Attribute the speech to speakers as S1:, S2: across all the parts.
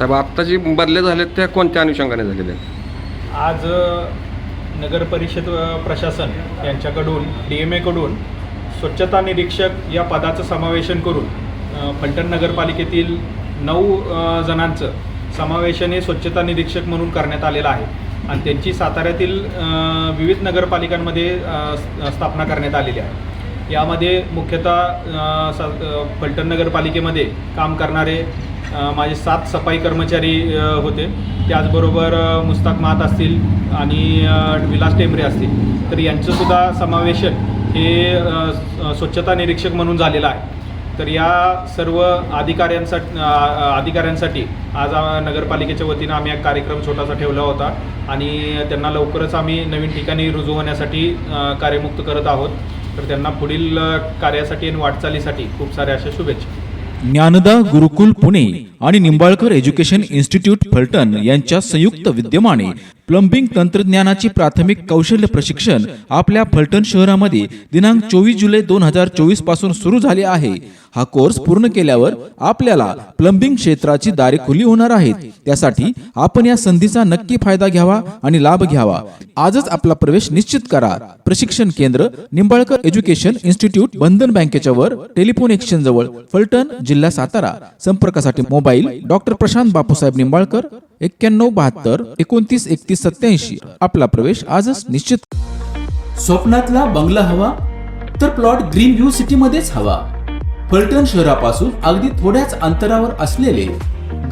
S1: साहेब आत्ता जी बदल्या झालेत त्या कोणत्या अनुषंगाने झालेल्या आहेत?
S2: आज अ, नगर परिषद अ, प्रशासन यांच्याकडून डी एम एकडून स्वच्छता निरीक्षक या पदाचं समावेशन करून अ, फलटण नगरपालिकेतील नऊ अ, जणांचं समावेशन हे स्वच्छता निरीक्षक म्हणून करण्यात आलेलं आहे. आणि त्यांची साताऱ्यातील अ, विविध नगरपालिकांमध्ये अ, स- स्थापना करण्यात आलेली आहे. यामध्ये मुख्यतः अ, अ, फलटण नगरपालिकेमध्ये काम करणारे माझे सात सफाई कर्मचारी होते. त्याचबरोबर मुस्ताक मात असतील आणि विलास टेंबरे असतील. तर यांचंसुद्धा समावेशन हे स्वच्छता निरीक्षक म्हणून झालेलं आहे. तर या सर्व अधिकाऱ्यांसाठी अधिकाऱ्यांसाठी आज नगरपालिकेच्या वतीनं आम्ही एक कार्यक्रम छोटासा ठेवला होता आणि त्यांना लवकरच आम्ही नवीन ठिकाणी रुजू होण्यासाठी कार्यमुक्त करत आहोत. तर त्यांना पुढील कार्यासाठी आणि वाटचालीसाठी खूप साऱ्या अशा शुभेच्छा.
S3: ज्ञानदा गुरुकुल पुणे आणि निंबाळकर एज्युकेशन इन्स्टिट्यूट फलटण यांच्या संयुक्त विद्यमाने प्लंबिंग तंत्रज्ञानाची प्राथमिक कौशल्य प्रशिक्षण आपल्या फलटण शहरामध्ये दिनांक चोवीस जुलै दोन हजार चोवीसपासून सुरू झाले आहे. हा कोर्स पूर्ण केल्यावर आपल्याला प्लंबिंग क्षेत्राची दारे खुली होणार आहेत. त्यासाठी आपण या संधीचा नक्की फायदा घ्यावा आणि लाभ घ्यावा. आजच आपला प्रवेश निश्चित करा. प्रशिक्षण केंद्र निंबाळकर एज्युकेशन इन्स्टिट्यूट बंधन बँकेच्या वर टेलिफोन एक्सचेंज जवळ फलटण जिल्हा सातारा. संपर्कासाठी मोबाईल डॉक्टर प्रशांत बापूसाहेब निंबाळकर एक्क्याण्णव बहात्तर एकोणतीस एकतीस सत्याऐंशी आपला प्रवेश आजच निश्चित स्वप्नातला बंगला हवा तर प्लॉट ग्रीन व्ह्यू सिटी मध्येच हवा. फलटण शहरापासून अगदी थोड्याच अंतरावर असलेले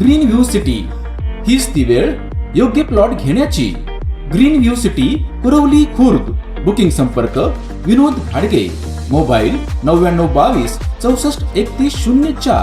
S3: ग्रीन व्ह्यू सिटी हीच ती वेळ योग्य प्लॉट घेण्याची. Green view city Kurwali Khurd. Booking संपर्क विनोद भाडगे. मोबाईल नव्याण्णव बावीस चौसष्ट एकतीस शून्य चार.